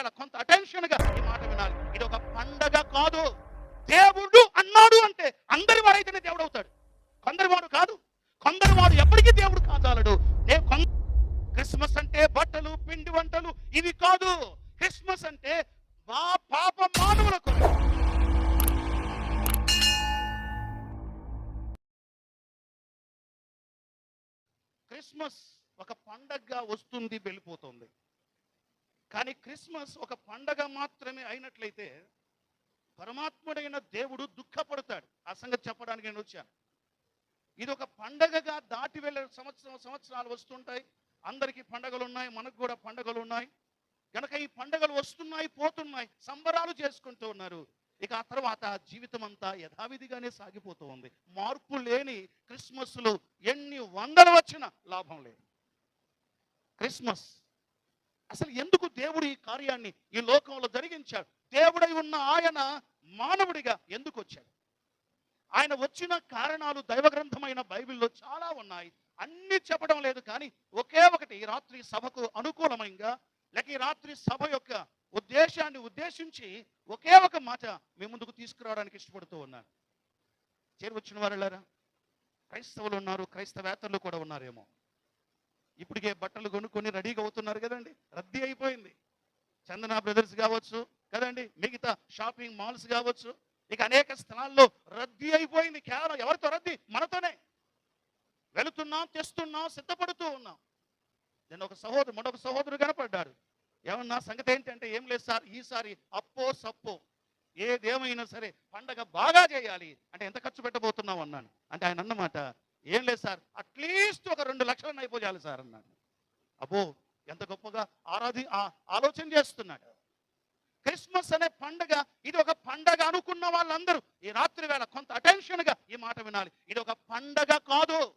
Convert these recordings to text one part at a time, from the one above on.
వేళ కొంత అటెన్షన్గా ఈ మాట వినాలి. ఇది ఒక పండగ కాదు. దేవుడు అన్నాడు అంటే అందరి వారైతేనే దేవుడు అవుతాడు కొందరి వాడు కాదు. కొందరి వాడు ఎప్పటికీ దేవుడు కాదాలడు నేను కొంద క్రిస్మస్ అంటే బట్టలు పిండి వంటలు ఇవి కాదు. క్రిస్మస్ అంటే మా పాప మానవుల కొరకు. క్రిస్మస్ ఒక పండగగా వస్తుంది వెళ్ళిపోతుంది. కానీ క్రిస్మస్ ఒక పండగ మాత్రమే అయినట్లయితే పరమాత్ముడైన దేవుడు దుఃఖపడతాడు. ఆ సంగతి చెప్పడానికి నేను వచ్చాను. ఇది ఒక పండగగా దాటి వెళ్ళే సంవత్సరం సంవత్సరాలు వస్తుంటాయి. అందరికీ పండగలు ఉన్నాయి మనకు కూడా పండగలు ఉన్నాయి. కనుక ఈ పండగలు వస్తున్నాయి పోతున్నాయి సంబరాలు చేసుకుంటూ ఉన్నారు. ఇక ఆ తర్వాత జీవితం అంతా యథావిధిగానే సాగిపోతూ ఉంది. మార్పు లేని క్రిస్మస్లు ఎన్ని వందలు వచ్చినా లాభం లేదు. క్రిస్మస్ అసలు ఎందుకు దేవుడు ఈ కార్యాన్ని ఈ లోకంలో జరిగించాడు? దేవుడై ఉన్న ఆయన మానవుడిగా ఎందుకు వచ్చాడు? ఆయన వచ్చిన కారణాలు దైవ గ్రంథమైన బైబిల్లో చాలా ఉన్నాయి. అన్ని చెప్పడం లేదు కానీ ఒకే ఒకటి ఈ రాత్రి సభకు అనుకూలమైనగా లేక ఈ రాత్రి సభ యొక్క ఉద్దేశాన్ని ఉద్దేశించి ఒకే ఒక మాట మీ ముందుకు తీసుకురావడానికి ఇష్టపడుతూ ఉన్నాను చేరువచ్చిన వారు క్రైస్తవులు ఉన్నారు క్రైస్తవేతరులు కూడా ఉన్నారేమో. ఇప్పటికే బట్టలు కొనుక్కొని రెడీగా అవుతున్నారు కదండి. రద్దీ అయిపోయింది. చందన బ్రదర్స్ కావచ్చు కదండి మిగతా షాపింగ్ మాల్స్ కావచ్చు ఇక అనేక స్థలాల్లో రద్దీ అయిపోయింది. కేవలం ఎవరితో రద్దీ? మనతోనే. వెళుతున్నాం తెస్తున్నాం సిద్ధపడుతూ ఉన్నాం. నేను ఒక సహోదరు మరొక సహోదరు కనపడ్డాడు. ఏమన్నా సంగతి ఏంటంటే ఏం లేదు సార్ ఈసారి అప్పో సప్పో ఏదేమైనా సరే పండగ బాగా చేయాలి. అంటే ఎంత ఖర్చు పెట్టబోతున్నావు అన్నాను. అంటే ఆయన అన్నమాట ఏం లేదు సార్ అట్లీస్ట్ ఒక రెండు లక్షలను అయిపోయాలి సార్ అన్నాడు. అబ్బో ఎంత గొప్పగా ఆరాధి ఆ- ఆలోచన చేస్తున్నాడు. క్రిస్మస్ అనే పండగ ఇది ఒక పండగ అనుకున్న వాళ్ళందరూ ఈ రాత్రి వేళ కొంత అటెన్షన్గా ఈ మాట వినాలి. ఇది ఒక పండగ కాదు.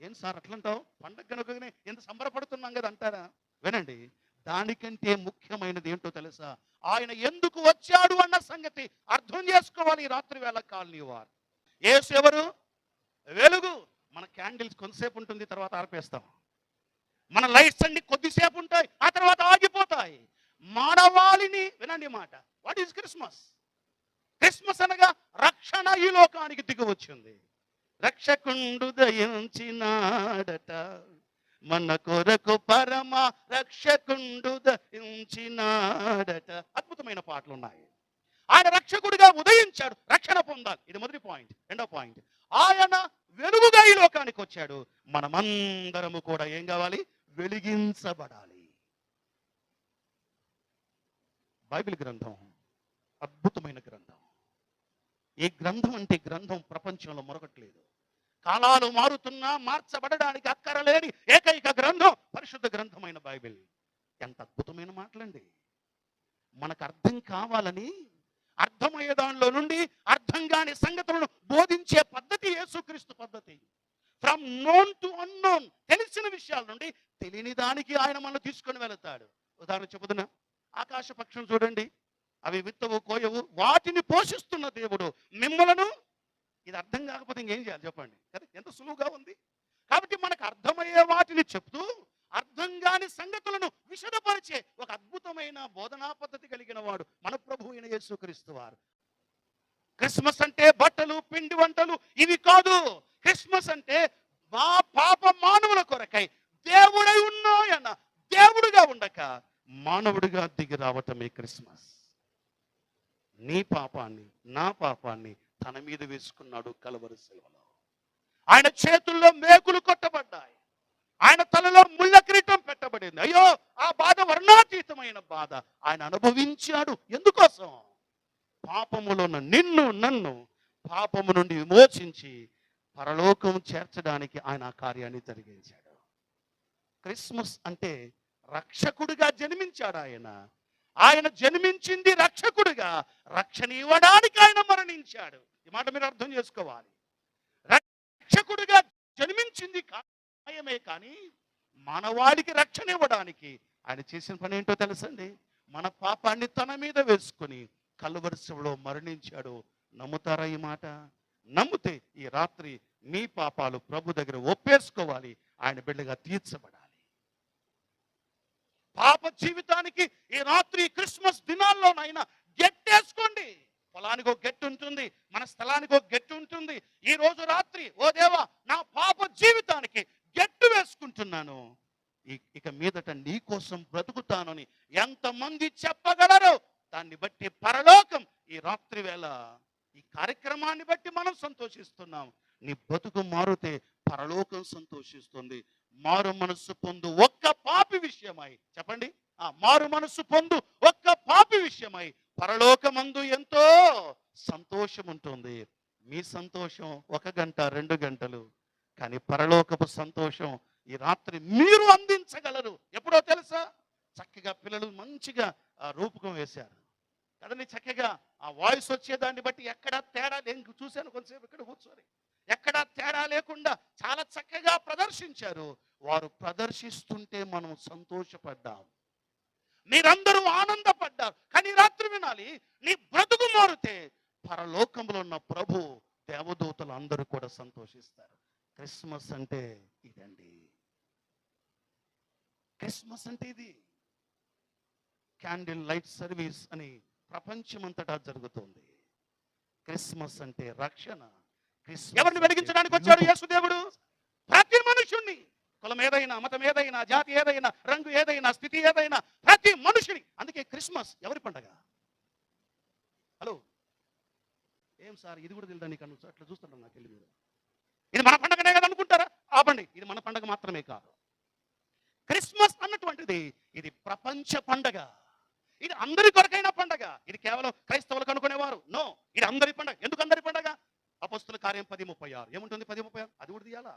ఏం సార్ అట్లంటావు? పండగ కనుకనే ఎంత సంబరపడుతున్నాం కదా అంటారా? వినండి దానికంటే ముఖ్యమైనది ఏంటో తెలుసా? ఆయన ఎందుకు వచ్చాడు అన్న సంగతి అర్థం చేసుకోవాలి ఈ రాత్రి వేళ కాలనీ వారు. ఏసు ఎవరు? వెలుగు. మన క్యాండిల్స్ కొంతసేపు ఉంటుంది తర్వాత ఆర్పేస్తాం. మన లైట్స్ అన్ని కొద్దిసేపు ఉంటాయి ఆ తర్వాత ఆగిపోతాయి. మానవాళిని వినండి మాట. వాట్ ఈస్ క్రిస్మస్ క్రిస్మస్ అనగా రక్షణ ఈ లోకానికి దిగువచ్చింది రక్షకుండు దయించినాడట మన కొరకు పరమ రక్షకుండు దయించినాడట అద్భుతమైన పాటలు ఉన్నాయి ఆయన రక్షకుడిగా ఉదయించాడు రక్షణ పొందాలి. ఇది మొదటి పాయింట్ రెండో పాయింట్ ఆయన వెలుగుగా ఈ లోకానికి వచ్చాడు. మనమందరము కూడా ఏం కావాలి? వెలిగించబడాలి. బైబిల్ గ్రంథం అద్భుతమైన గ్రంథం. ఈ గ్రంథం అంటే గ్రంథం ప్రపంచంలో మరొకట్లేదు. కాలాలు మారుతున్నా మార్చబడడానికి అక్కరలేని ఏకైక గ్రంథం పరిశుద్ధ గ్రంథమైన బైబిల్. ఎంత అద్భుతమైన మాటలండి. మనకు అర్థం కావాలని అర్థమయ్యే దానిలో నుండి అర్థం కాని సంగతులను బోధించే పద్ధతి యేసుక్రీస్తు పద్ధతి. ఫ్రమ్ నోన్ టు అన్నోన్ తెలిసిన విషయాల నుండి తెలియని దానికి ఆయన మనం తీసుకొని వెళతాడు. ఉదాహరణ చెబుతున్నా ఆకాశ పక్షం చూడండి. అవి విత్తవు కోయవు వాటిని పోషిస్తున్న దేవుడు మిమ్మలను. ఇది అర్థం కాకపోతే ఇంకేం చేయాలి చెప్పండి. కదా ఎంత సులువుగా ఉంది. కాబట్టి మనకు అర్థమయ్యే వాటిని చెప్తూ అర్థం కాని సంగతులను విషదపరిచే ఒక అద్భుతమైన బోధనా పద్ధతి కలిగిన వాడు మన ప్రభు అయిన యేసుక్రీస్తు వారు. క్రిస్మస్ అంటే బట్టలు పిండి వంటలు ఇవి కాదు. క్రిస్మస్ అంటే మా పాప మానవుల కొరకై దేవుడై ఉన్నాయన్న దేవుడుగా ఉండక మానవుడిగా దిగి రావటమే క్రిస్మస్. నీ పాపాన్ని నా పాపాన్ని తన మీద వేసుకున్నాడు కలవరి సెలవులో. ఆయన చేతుల్లో మేకులు కొట్టబడ్డాయి. ఆయన తలలో ముళ్ళ కిరీటం పెట్టబడింది. అయ్యో ఆ బాధ వర్ణాతీతమైన బాధ. ఆయన అనుభవించాడు. ఎందుకోసం? పాపములో నిన్ను నన్ను పాపము నుండి విమోచించి పరలోకం చేర్చడానికి ఆయన ఆ కార్యాన్ని జరిగించాడు. క్రిస్మస్ అంటే రక్షకుడిగా జన్మించాడు ఆయన. ఆయన జన్మించింది రక్షకుడిగా. రక్షణ ఇవ్వడానికి ఆయన మరణించాడు. ఈ మాట మీరు అర్థం చేసుకోవాలి. రక్షకుడిగా జన్మించింది సహాయమే కానీ మనవాడికి రక్షణ ఇవ్వడానికి ఆయన చేసిన పని ఏంటో తెలుసండి? మన పాపాన్ని తన మీద వేసుకుని కలవరిసంలో మరణించాడు. నమ్ముతారా ఈ మాట? నమ్మితే ఈ రాత్రి మీ పాపాలు ప్రభు దగ్గర ఒప్పేసుకోవాలి. ఆయన బిడ్డగా తీర్చబడాలి. పాప జీవితానికి ఈ రాత్రి క్రిస్మస్ దినాల్లోనైనా గెట్టేసుకోండి. పొలానికి ఒక గెట్టు ఉంటుంది మన స్థలానికి ఒక గెట్టు ఉంటుంది. ఈ రోజు రాత్రి ఓ దేవా నా పాప జీవితానికి చెప్తున్నాను. ఇక మీదట నీ కోసం బ్రతుకుతానని ఎంతమంది చెప్పగలరు? దాన్ని బట్టి పరలోకం ఈ రాత్రి వేళ ఈ కార్యక్రమాన్ని బట్టి మనం సంతోషిస్తున్నాం. నీ బతుకు మారుతే పరలోకం సంతోషిస్తుంది. మారు మనస్సు పొందు ఒక్క పాపి విషయమై. చెప్పండి. ఆ మారు మనస్సు పొందు ఒక్క పాపి విషయమై పరలోకమందు ఎంతో సంతోషం ఉంటుంది మీ సంతోషం ఒక గంట రెండు గంటలు. కానీ పరలోకపు సంతోషం ఈ రాత్రి మీరు అందించగలరు. ఎప్పుడో తెలుసా? చక్కగా పిల్లలు మంచిగా ఆ, రూపకం వేశారు. కదండి చక్కగా ఆ వాయిస్ వచ్చేదాన్ని బట్టి ఎక్కడా తేడా నేను చూశాను కొంతసేపు ఇక్కడ కూర్చొని. ఎక్కడా తేడా లేకుండా చాలా చక్కగా ప్రదర్శించారు. వారు ప్రదర్శిస్తుంటే మనం సంతోషపడ్డాం. మీరందరూ ఆనందపడ్డారు. కానీ రాత్రి వినాలి నీ బ్రతుకు మారితే పరలోకంలో ఉన్న ప్రభు దేవదూతలు అందరూ కూడా సంతోషిస్తారు. క్రిస్మస్ అంటే ఇదండి. క్రిస్మస్ అంటే ఇది. క్యాండిల్ లైట్ సర్వీస్ అని ప్రపంచమంతటా జరుగుతుంది. క్రిస్మస్ అంటే రక్షణ. క్రిస్మస్ ఎవరిని వెలిగించడానికి వచ్చాడు. యేసుదేవుడు? ప్రతి మనుషుణ్ణి కులం ఏదైనా మతం ఏదైనా జాతి ఏదైనా రంగు ఏదైనా ప్రతి మనుషుని అందుకే క్రిస్మస్ ఎవరి పండగ హలో ఏం సార్ ఇది కూడా తెలియదా నీకు అను- అట్లా చూస్తున్నాను నాకు వెళ్ళి మీరు ఇది మన పండగనే కదా అనుకుంటారా ఆపండి ఇది మన పండగ మాత్రమే కాదు క్రిస్మస్ అన్నటువంటిది. ఇది ప్రపంచ పండగ. ఇది అందరి కొరకైన పండగ. ఇది కేవలం క్రైస్తవులకు అనుకునేవారు. నో ఇది అందరి పండగ. ఎందుకు అందరి పండగ? అపస్తుల కార్యం పది ముప్పై ఆరు. ఏముంటుంది పది ముప్పై ఆరు? అది కూడా తీయాలా?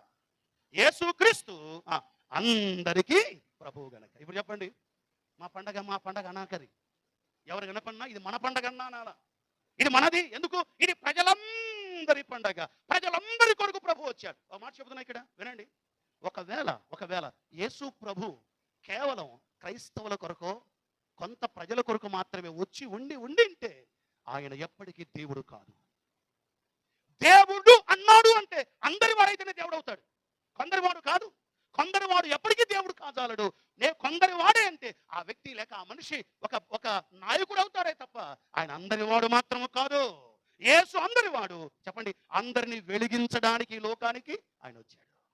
యేసు క్రీస్తు అందరికీ ప్రభువు గనక. ఇప్పుడు చెప్పండి. మా పండగ మా పండగ అనాకరి. ఎవరు గనపన్నా ఇది మన పండగ అన్నానాల ఇది మనది. ఎందుకు? ఇది ప్రజలందరి పండగ. ప్రజలందరి కొరకు ప్రభు వచ్చాడు. ఒక మాట చెబుతున్నా ఇక్కడ. వినండి. ఒకవేళ ఒకవేళ యేసు ప్రభు కేవలం క్రైస్తవుల కొరకు కొంత ప్రజల కొరకు మాత్రమే వచ్చి ఉండి ఉండింటే ఆయన ఎప్పటికీ దేవుడు కాదు. దేవుడు అన్నాడు అంటే అందరి వాడైతేనే దేవుడు అవుతాడు. కొందరి వాడు కాదు. కొందరి వాడు ఎప్పటికీ దేవుడు కాజాలడు. నే కొందరి వాడే అంటే ఆ వ్యక్తి లేక ఆ మనిషి ఒక ఒక నాయకుడు అవుతాడే తప్ప ఆయన అందరి వాడు మాత్రము కాదు. యేసు అందరి వాడు. చెప్పండి అందరిని వెలిగించడానికి లోకానికి ఆయన వచ్చాడు.